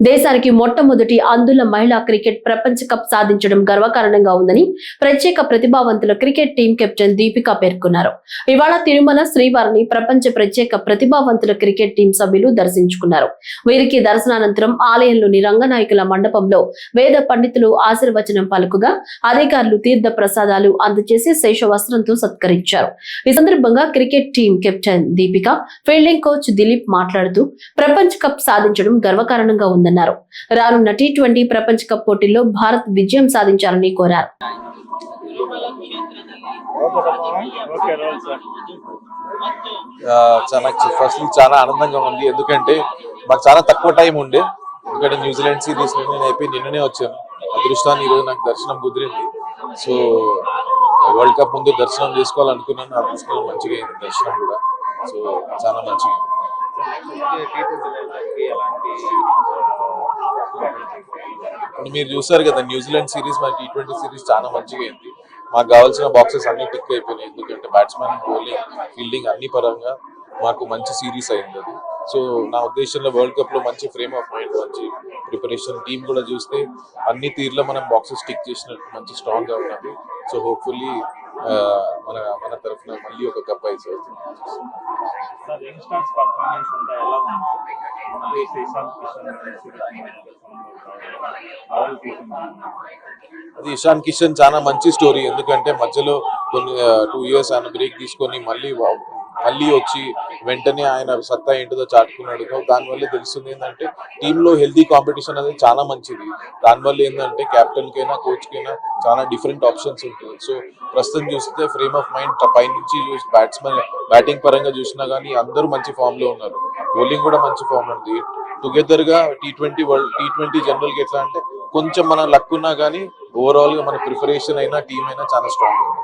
దేశానికి మొట్టమొదటి అందుల మహిళా క్రికెట్ ప్రపంచ కప్ సాధించడం గర్వకారణంగా ఉందని ప్రత్యేక ప్రతిభావంతుల క్రికెట్ టీం కెప్టెన్ దీపిక పేర్కొన్నారు. ఇవాళ తిరుమల శ్రీవారిని ప్రపంచ ప్రత్యేక ప్రతిభావంతుల క్రికెట్ టీం సభ్యులు దర్శించుకున్నారు. వీరికి దర్శనానంతరం ఆలయంలోని రంగనాయకుల మండపంలో వేద పండితులు ఆశీర్వచనం పలుకుగా అధికారులు తీర్థ ప్రసాదాలు అందజేసి శేష వస్త్రంతో సత్కరించారు. ఈ సందర్భంగా cricket team captain Deepika fielding coach Dilip మాట్లాడుతూ ప్రపంచ కప్ సాధించడం గర్వకారణంగా ఉంది ఉందన్నారు రానున్న టీ ట్వంటీ ప్రపంచ కప్ పోటీల్లో భారత్ విజయం సాధించాలని కోరారు. ఓకే చాలా ఫస్ట్ చాలా ఆనందంగా ఉంది. ఎందుకంటే మాకు చాలా తక్కువ టైం ఉండే. ఎందుకంటే న్యూజిలాండ్ సిరీస్ నేను అయిపోయి నిన్ననే వచ్చాను. అదృష్టాన్ని ఈరోజు నాకు దర్శనం కుదిరింది. సో వరల్డ్ కప్ ముందు దర్శనం చేసుకోవాలనుకున్నాను. అదృష్టం మంచిగా అయింది. దర్శనం కూడా. సో చాలా మంచిగా మీరు చూసారు కదా న్యూజిలాండ్ సిరీస్ మా టీ ట్వంటీ సిరీస్ చాలా మంచిగా అయింది. మాకు కావాల్సిన బాక్సెస్ అన్ని టిక్ అయిపోయినాయి. ఎందుకంటే బ్యాట్స్మెన్ బౌలింగ్ ఫీల్డింగ్ అన్ని పరంగా మాకు మంచి సిరీస్ అయింది అది. సో నా ఉద్దేశంలో వరల్డ్ కప్లో మంచి ఫ్రేమ్ ఆఫ్ మైండ్ మంచి ప్రిపరేషన్ టీం కూడా చూస్తే అన్ని తీర్లో మనం బాక్సెస్ టిక్ చేసినట్టు మంచి స్ట్రాంగ్గా ఉన్నది. సో హోప్ఫుల్లీ మన మన తరఫున మళ్ళీ ఒక కప్ అయితే అది ఇషాన్ కిషన్ చాలా మంచి స్టోరీ ఎందుకంటే మధ్యలో కొన్ని టూ ఇయర్స్ ఆయన బ్రేక్ తీసుకొని మళ్ళీ మళ్ళీ వచ్చి వెంటనే ఆయన సత్తా ఏంటిదో చాటుకున్నాడు. దానివల్ల తెలుస్తుంది ఏంటంటే టీంలో హెల్తీ కాంపిటీషన్ అనేది చాలా మంచిది. దానివల్ల ఏంటంటే కెప్టెన్ కోచ్కైనా కోచ్ చాలా డిఫరెంట్ ఆప్షన్స్ ఉంటుంది సో ప్రస్తుతం చూస్తే ఫ్రేమ్ ఆఫ్ మైండ్ పైనుంచి చూసి బ్యాట్స్మెన్ బ్యాటింగ్ పరంగా చూసినా కానీ అందరూ మంచి ఫామ్లో ఉన్నారు. బౌలింగ్ కూడా మంచి ఫామ్ ఉంది. టుగెదర్గా T twenty world T twenty జనరల్గా ఎట్లా అంటే కొంచెం మన లక్ ఉన్నా కానీ ఓవరాల్గా మన ప్రిపరేషన్ అయినా టీం అయినా చాలా స్ట్రాంగ్ ఉంది.